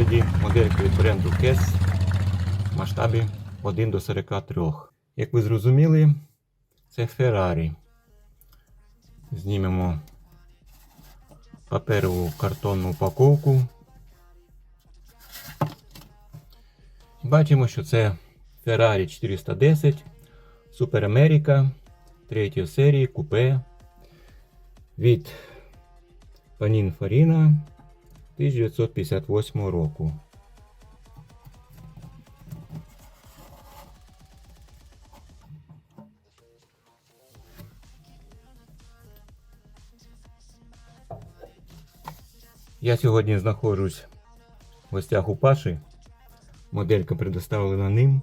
огляді модельки від бренду KES в масштабі 1 до 43. Як ви зрозуміли, це Ferrari. Знімемо паперову картонну упаковку. Бачимо, що це Ferrari 410 Super America 3 серії купе від Pininfarina 1958 року. Я сьогодні знаходжусь в гостях у Паші. Моделька предоставлена ним.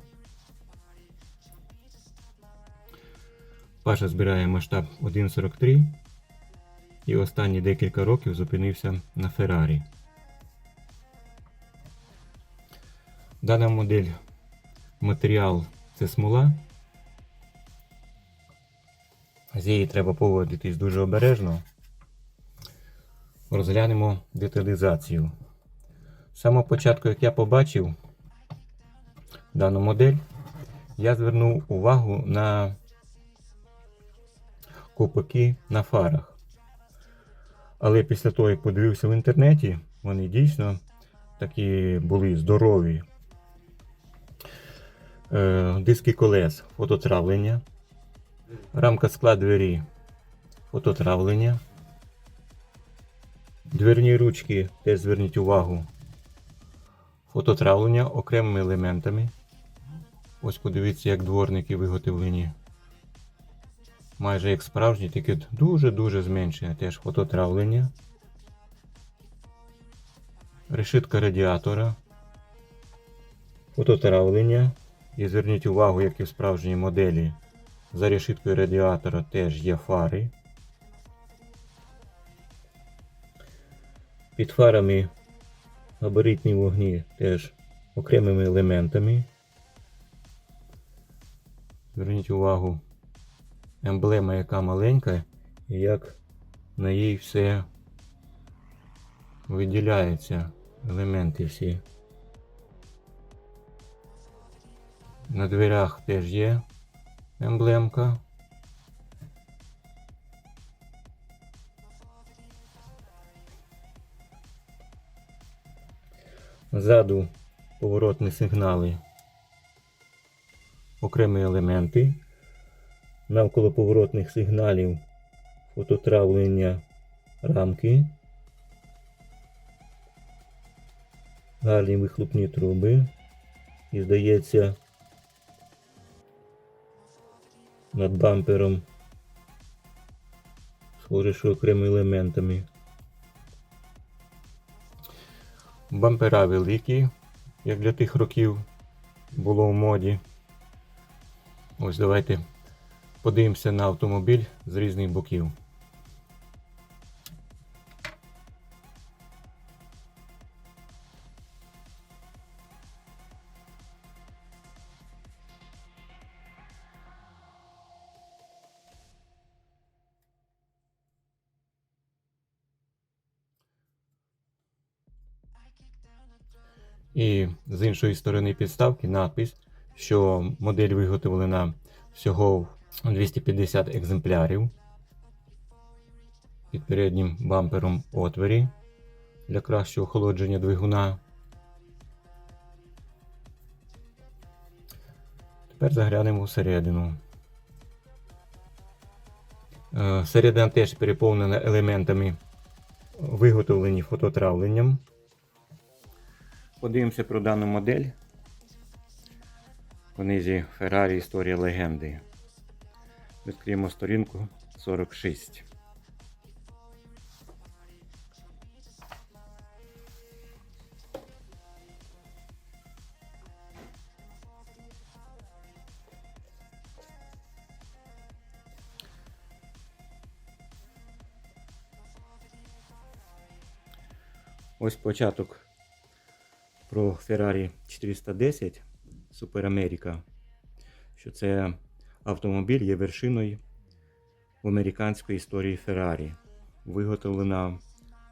Паша збирає масштаб 1.43 і останні декілька років зупинився на Феррарі. Дана модель матеріал це смола. З її треба поводитись дуже обережно. Розглянемо деталізацію. З самого початку, як я побачив дану модель, я звернув увагу на копаки на фарах. Але після того, як подивився в інтернеті, вони дійсно такі були здорові. Е, диски колес, фототравлення, рамка скла двері, фототравлення. Дверні ручки, теж зверніть увагу. Фототравлення окремими елементами. Ось подивіться, як дворники виготовлені. Майже як справжні, тільки дуже-дуже зменшене теж фототравлення. Решитка радіатора. Фототравлення. І зверніть увагу, як і в справжній моделі. За решиткою радіатора теж є фари. Під фарами габаритні вогні теж окремими елементами. Зверніть увагу, емблема яка маленька, і як на їй все виділяється, елементи всі. На дверях теж є емблемка. Ззаду поворотні сигнали, окремі елементи. Навколо поворотних сигналів фототравлення рамки, гарні вихлопні труби. І здається, над бампером схоже, що окремими елементами. Бампера великі, як для тих років було в моді. Ось давайте подивимося на автомобіль з різних боків. І з іншої сторони підставки надпис, що модель виготовлена всього 250 екземплярів під переднім бампером отворі для кращого охолодження двигуна. Тепер заглянемо всередину. Е, Середина теж переповнена елементами, виготовлені фототравленням. Подивимося про дану модель. В книзі Ferrari Історія легенди. Відкриємо сторінку 46. Ось початок про Ferrari 410 Super America, що це автомобіль є вершиною в американської історії Ferrari, виготовлена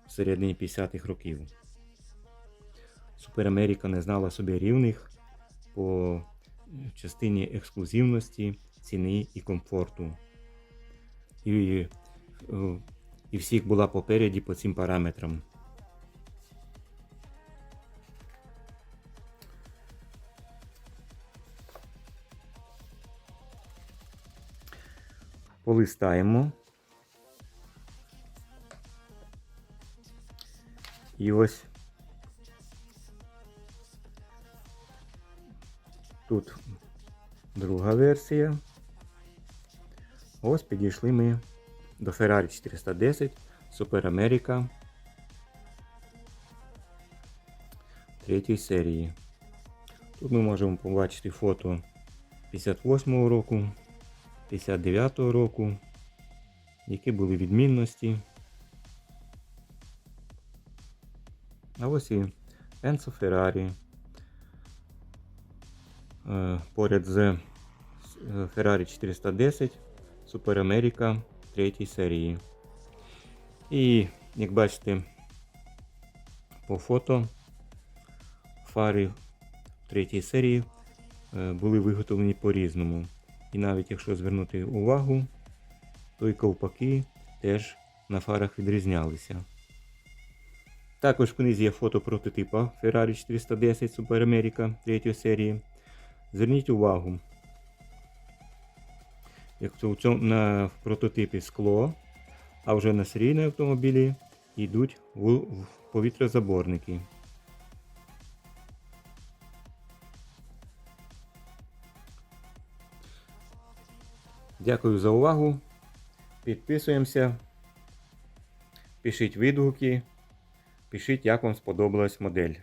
в середині 50-х років. Супер Америка не знала собі рівних по частині ексклюзивності, ціни і комфорту. І, е, і всіх була попереді по цим параметрам. Полистаємо. І ось тут друга версія. Ось підійшли ми до Ferrari 410 Super America третьої серії. Тут ми можемо побачити фото 58-го року, 59-го року, які були відмінності. А ось і Enzo. Е, Поряд з е, Ferrari 410 Super America 3 серії. І, як бачите, по фото фари 3 серії е, були виготовлені по-різному. І навіть якщо звернути увагу, то і ковпаки теж на фарах відрізнялися. Також в книзі є фото прототипа Ferrari 410 Super America 3 серії. Зверніть увагу, як то у цьому, на прототипі скло, а вже на серійному автомобілі йдуть в, в повітрозаборники. Дякую за увагу. Підписуємося. Пишіть відгуки. Пишіть, як вам сподобалась модель.